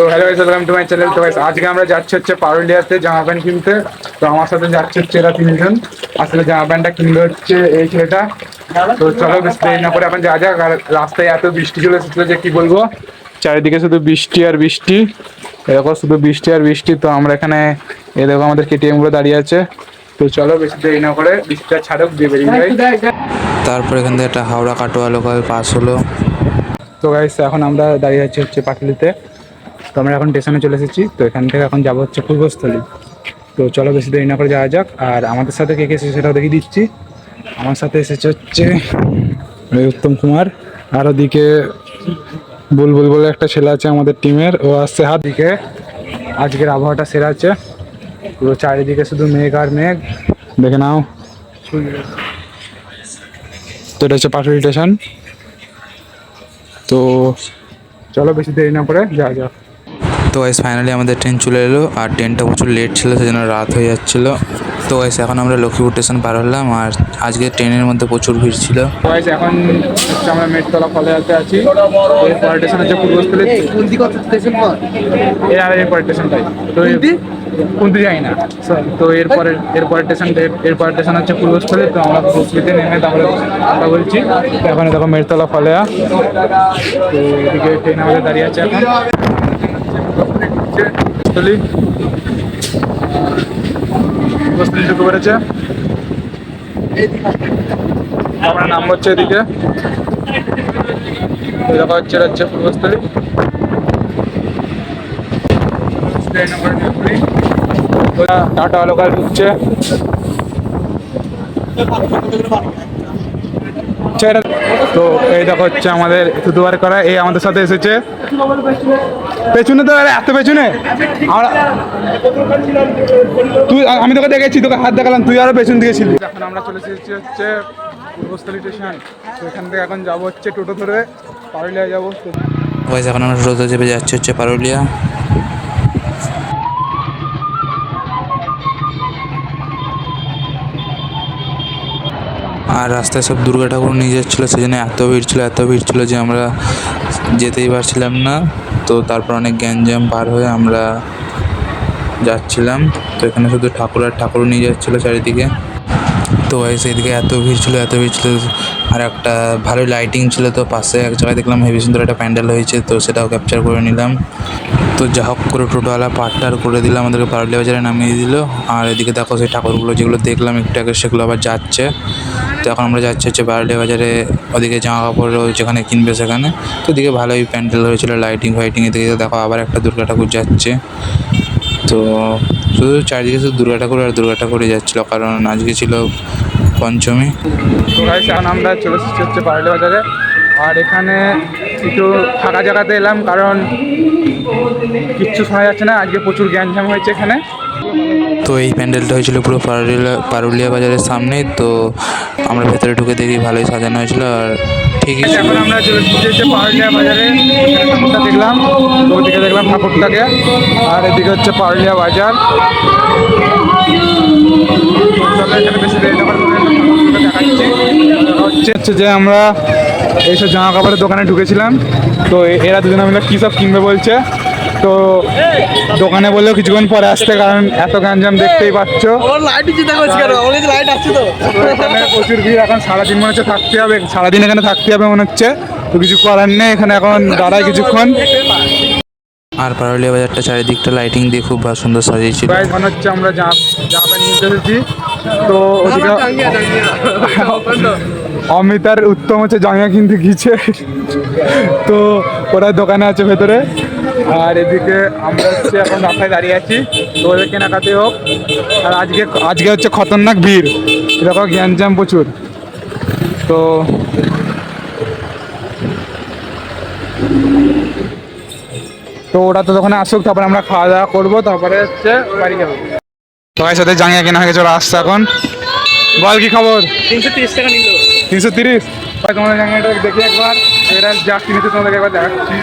তো hello guys welcome to my channel তো guys আজকে আমরা যাচ্ছি হচ্ছে পারুলিয়াতে জামা প্যান্ট কিনতে। তো আমার সাথে যাচ্ছে হচ্ছে এরা তিনজন। আসলে জামা প্যান্টটা কিনবে হচ্ছে এই ছেলেটা। তো চলো বেশি দেরি না করে এখন যা যাক। আর রাস্তায় এত বৃষ্টি চলে এসেছিল যে কি বলব? চারিদিকে শুধু বৃষ্টি আর বৃষ্টি। এরকম শুধু বৃষ্টি আর বৃষ্টি। তো আমরা এখানে এ দেখো আমাদের কেটিএমগুলো দাঁড়িয়ে আছে। তো চলো বেশি দেরি না করে বৃষ্টিটা ছাড়ুক দিয়ে বেরিয়ে যাই। তারপর এখান থেকে একটা হাওড়া কাটোয়া লোকাল পাস হলো। তো গাইস এখন আমরা দাঁড়িয়ে আছি হচ্ছে পাটলিতে। তো আমরা এখন স্টেশনে চলে এসেছি। তো এখান থেকে এখন যাব হচ্ছে পূর্বস্থলী। তো চলো বেশি দেরি না করে যাওয়া যাক। আর আমাদের সাথে কে কে এসেছে সেটাও দেখিয়ে দিচ্ছি। আমার সাথে এসেছে হচ্ছে উত্তম কুমার। আর ওদিকে বুলবুল বলে একটা ছেলে আছে আমাদের টিমের। ও আসছে হাত দিকে। আজকের আবহাওয়াটা সেরা আছে। পুরো চারিদিকে শুধু মেঘ আর মেঘ। দেখে নাও। তো এটা হচ্ছে পাটুলি স্টেশন তো চলো বেশি দেরি না করে যাওয়া যা তো গাইস ফাইনালি আমাদের ট্রেন চলে এলো আর ট্রেনটা প্রচুর লেট ছিল সেজন্য রাত হয়ে যাচ্ছিল। তো গাইস এখন আমরা লক্ষ্মীপুর স্টেশন পার হলাম আর আজকে ট্রেনের মধ্যে প্রচুর ভিড় ছিল। গাইস এখন আমরা মেটতলা কলেজাতে আছি। এর পরের স্টেশন হচ্ছে পূর্বস্থলী কুন্তি কত স্টেশন পর? এর আর এর পরের স্টেশনটাই তো? কুন্তি যাই না। তো এর পরের এর পরের স্টেশনের পরের স্টেশন হচ্ছে পূর্বস্থলী তো আমরা পূর্বস্থলীতে নেমে তারপরে কথা বলছি। তো এখন দেখো মেটতলা ফলেয়া তো এদিকে ট্রেন আমাদের দাঁড়িয়ে আছে এখন। পূর্বস্থলী পূর্বস্থলী ঢুকে পড়েছে আমরা নাম হচ্ছে এদিকে এরকম হচ্ছে এটা হচ্ছে পূর্বস্থলী টাটা লোকাল ঢুকছে ছেড়ে- তো এই দেখো হচ্ছে আমাদের দুবার করা, এই আমাদের সাথে এসেছে। পেছনে তো এত পেছনে? তুই আমি তোকে দেখেছি, তোকে হাত দেখালাম, তুই আরও পেছন দিকে ছিলি। এখন আমরা চলে এসেছি হচ্ছে পূর্বস্থলী স্টেশন। এখান থেকে এখন যাব হচ্ছে টোটো ধরে, পারুলিয়া যাব। এখন আমরা টোটো চেপে যাচ্ছি হচ্ছে পারুলিয়া। আর রাস্তায় সব দুর্গা ঠাকুর নিয়ে যাচ্ছিল, সেজন্য এত ভিড় ছিল, এত ভিড় ছিল যে আমরা যেতেই পারছিলাম না। তো তারপর অনেক গ্যাঞ্জাম পার হয়ে আমরা যাচ্ছিলাম। তো এখানে শুধু ঠাকুর আর ঠাকুর নিয়ে যাচ্ছিল চারিদিকে। তো গাইস এদিকে এত ভিড় ছিল, এত ভিড় ছিল। আর একটা ভালো লাইটিং ছিল তো পাশে, এক জায়গায় দেখলাম হেভি সুন্দর একটা প্যান্ডেল হয়েছে, তো সেটাও ক্যাপচার করে নিলাম। তো যা হোক করে টোটোওয়ালা পাটটার করে দিল, আমাদেরকে পারুলিয়া বাজারে নামিয়ে দিল। আর এদিকে দেখো সেই ঠাকুরগুলো যেগুলো দেখলাম একটু আগে, সেগুলো আবার যাচ্ছে। তো এখন আমরা যাচ্ছি হচ্ছে পারুলিয়া বাজারে, ওদিকে জামা কাপড় যেখানে কিনবে সেখানে। তো ওদিকে ভালোই প্যান্ডেল হয়েছিল লাইটিং ফাইটিং এদিকে দেখো আবার একটা দুর্গা ঠাকুর যাচ্ছে। তো শুধু চারিদিকে শুধু দুর্গা ঠাকুর আর দুর্গা ঠাকুরই যাচ্ছিল, কারণ আজকে ছিল পঞ্চমী। এখন আমরা চলে এসেছি হচ্ছে পারুলিয়া বাজারে। আর এখানে একটু ফাঁকা জায়গাতে এলাম, কারণ কিচ্ছু শোনা যাচ্ছে না, আজকে প্রচুর গ্যাঞ্জাম হয়েছে এখানে। তো এই প্যান্ডেলটা হয়েছিল পুরো পারুলিয়া পারুলিয়া বাজারের সামনে তো আমরা ভেতরে ঢুকে দেখি ভালোই সাজানো হয়েছিল আর ঠিকই। এখন আমরা পারুলিয়া বাজারে। ঠাকুরটা দেখলাম ওদিকে দেখলাম ঠাকুরটাকে। আর এদিকে হচ্ছে পারুলিয়া বাজার। হচ্ছে যে আমরা এইসব জামা কাপড়ের দোকানে ঢুকেছিলাম। তো এরা দুজনে মিলে কী সব কিনবে বলছে? তো দোকানে বললেও কিছুক্ষণ পরে আসতে কারণ এত গ্যাঞ্জাম দেখতেই পাচ্ছ। প্রচুর ভিড় এখন সারাদিন মনে হচ্ছে থাকতে হবে। সারাদিন এখানে থাকতে হবে মনে হচ্ছে। তো কিছু করার নেই এখানে এখন দাঁড়ায় কিছুক্ষণ। আর পারুলিয়া বাজারটা চারিদিকটা লাইটিং দিয়ে খুব সুন্দর সাজিয়েছিল। প্রায় মনে হচ্ছে আমরা জামা জামা নিতে এসেছি। তো ওদিকে অমিত আর উত্তম হচ্ছে জামা কিনতে গিয়েছে। তো ওরা দোকানে আছে ভেতরে। আর এদিকে আমরা হচ্ছে এখন রাস্তায় দাঁড়িয়ে আছি। তো ওদের কেনাকাটি হোক। আর আজকে আজকে হচ্ছে খতরনাক ভিড়। এরকম জ্ঞানজাম প্রচুর। তো তো ওরা তো তখন আসুক তারপরে আমরা খাওয়া দাওয়া করব। তারপরে হচ্ছে বাড়ি যাব। সবাই সাথে জাঙ্গিয়া কেনা হয়ে গেছে ওরা আসছে এখন। বল কি খবর? তিনশো তিরিশ টাকা নিল। তিনশো তিরিশ? তোমাদের জাঙ্গিয়াটা দেখি একবার। এরা যা কিনেছে তোমাদেরকে একবার দেখাচ্ছি।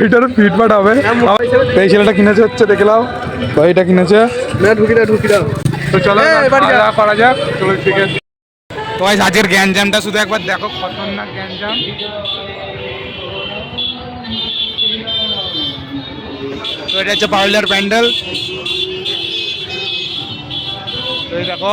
এইটার ফিট পাট হবে এই ছেলেটা কিনেছে হচ্ছে দেখলাম তো এইটা কিনেছে। না ঢুকি দাও ঢুকি দাও। তো চলো করা যাক শুধু একবার দেখো এটা হচ্ছে পাউলার প্যান্ডেল। দেখো।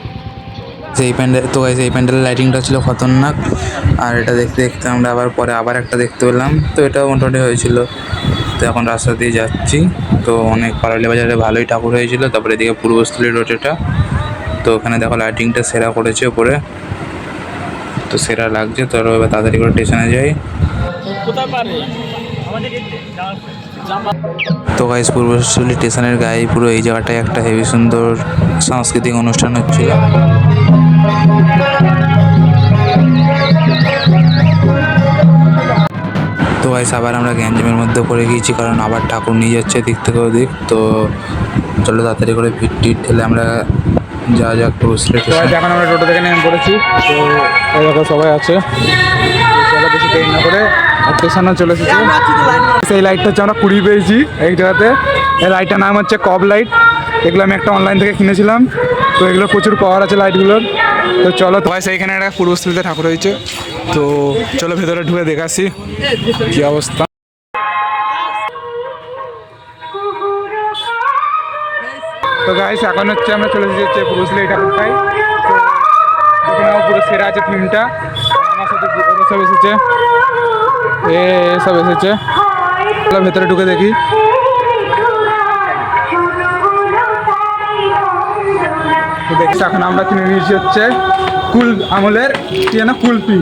সেই প্যান্ডেল তো এই প্যান্ডেলের লাইটিংটা ছিল খতরনাক, আর এটা দেখতে দেখতে আমরা আবার পরে আবার একটা দেখতে পেলাম। তো এটাও মোটামুটি হয়েছিল। তো এখন রাস্তা দিয়ে যাচ্ছি। তো অনেক পারালি বাজারে ভালোই ঠাকুর হয়েছিল। তারপরে এদিকে পূর্বস্থলী রোড এটা। তো ওখানে দেখো লাইটিংটা সেরা করেছে ওপরে তো সেরা লাগছে। তো এবার তাড়াতাড়ি করে স্টেশনে যাই। তো গাইস পূর্বস্থলী স্টেশনের গায়ে পুরো এই জায়গাটায় একটা হেভি সুন্দর সাংস্কৃতিক অনুষ্ঠান হচ্ছিল। তো গাইস আবার আমরা গ্যাঞ্জামের মধ্যে পড়ে গিয়েছি কারণ আবার ঠাকুর নিয়ে যাচ্ছে দিক থেকে ওদিক। তো চলো তাড়াতাড়ি করে ভিড় টিট ঠেলে আমরা যা যা আজ এখন আমরা টোটো থেকে নেমে পড়েছি। তো এই দেখো সবাই আছে। তো চলো বেশি দেরি না করে স্টেশনে চলে এসেছি। সেই লাইটটা হচ্ছে আমরা কুড়ি পেয়েছি এই জায়গাতে এই লাইটটার নাম হচ্ছে কব লাইট এগুলো আমি একটা অনলাইন থেকে কিনেছিলাম। তো এগুলো প্রচুর পাওয়ার আছে লাইটগুলোর তো চলো ভাই সেইখানে একটা পূর্বস্থলীতে ঠাকুর হয়েছে। তো চলো ভেতরে ঢুকে দেখে আসি কি অবস্থা। তো গাইস এখন হচ্ছে আমরা চলে হচ্ছে পূর্বস্থলী ঠাকুরটাই তো আমার পুরো সেরা আছে থিমটা আমার সাথে সব এসেছে। এ সব এসেছে। চলো ভেতরে ঢুকে দেখি। এখন আমরা কিনে নিয়েছি হচ্ছে কুল আমলের কি যেন কুলপি।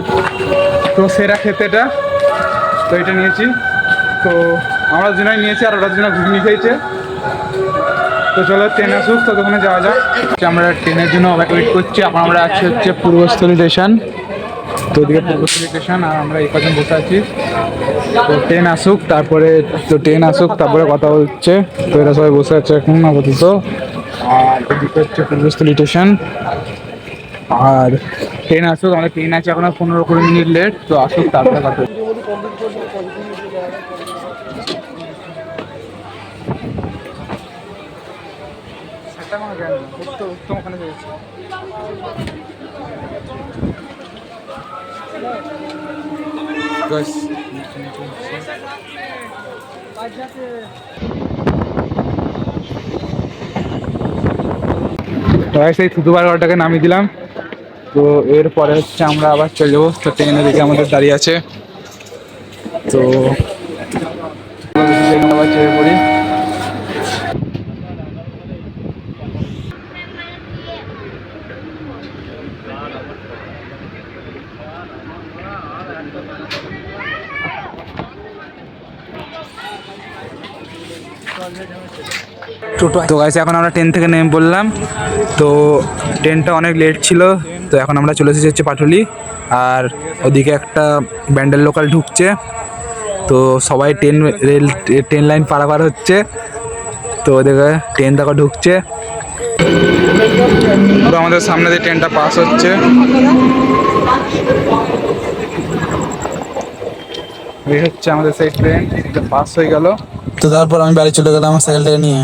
তো সেরা খেতে এটা। তো এটা নিয়েছি। তো আমরা দুজনে নিয়েছি আর ওরা দুজনে ঘুগনি খেয়েছে তো চলো ট্রেন আসুক, তো ওখানে যাওয়া যাক। তো আমরা ট্রেনের জন্য ওয়েট করছি। এখন আমরা আছি হচ্ছে পূর্বস্থলী স্টেশন তো ওদিকে পূর্বস্থলী স্টেশন আর আমরা এই কজন বসে আছি। তো ট্রেন আসুক, তারপরে তো ট্রেন আসুক, তারপরে কথা হচ্ছে। তো এরা সবাই বসে আছে এখন আপাতত। আর এদিকে হচ্ছে পূর্বস্থলী স্টেশন আর ট্রেন আসুক আমাদের ট্রেন আছে এখন পনেরো কুড়ি মিনিট লেট তো আসুক তারপরে কথা Guys. গাইস এই থুতুবার ঘরটাকে নামিয়ে দিলাম। তো এরপরে হচ্ছে আমরা আবার চলে যাব। তো ট্রেনে দেখে আমাদের দাঁড়িয়ে আছে। তো আবার চেপে পড়ি তো গাইস এখন আমরা ট্রেন থেকে নেমে বললাম তো ট্রেনটা অনেক লেট ছিল, তো এখন আমরা চলে এসেছি হচ্ছে পাটুলি। আর ওদিকে একটা ব্যান্ডেল লোকাল ঢুকছে। তো সবাই ট্রেন রেল ট্রেন লাইন পারাপার হচ্ছে। তো ওদিকে ট্রেন দেখো ঢুকছে। তো আমাদের সামনে দিয়ে ট্রেনটা পাস হচ্ছে এই হচ্ছে আমাদের সেই ট্রেন পাস হয়ে গেল। তো তারপর আমি বাড়ি চলে গেলাম আমার সাইকেলটাকে নিয়ে।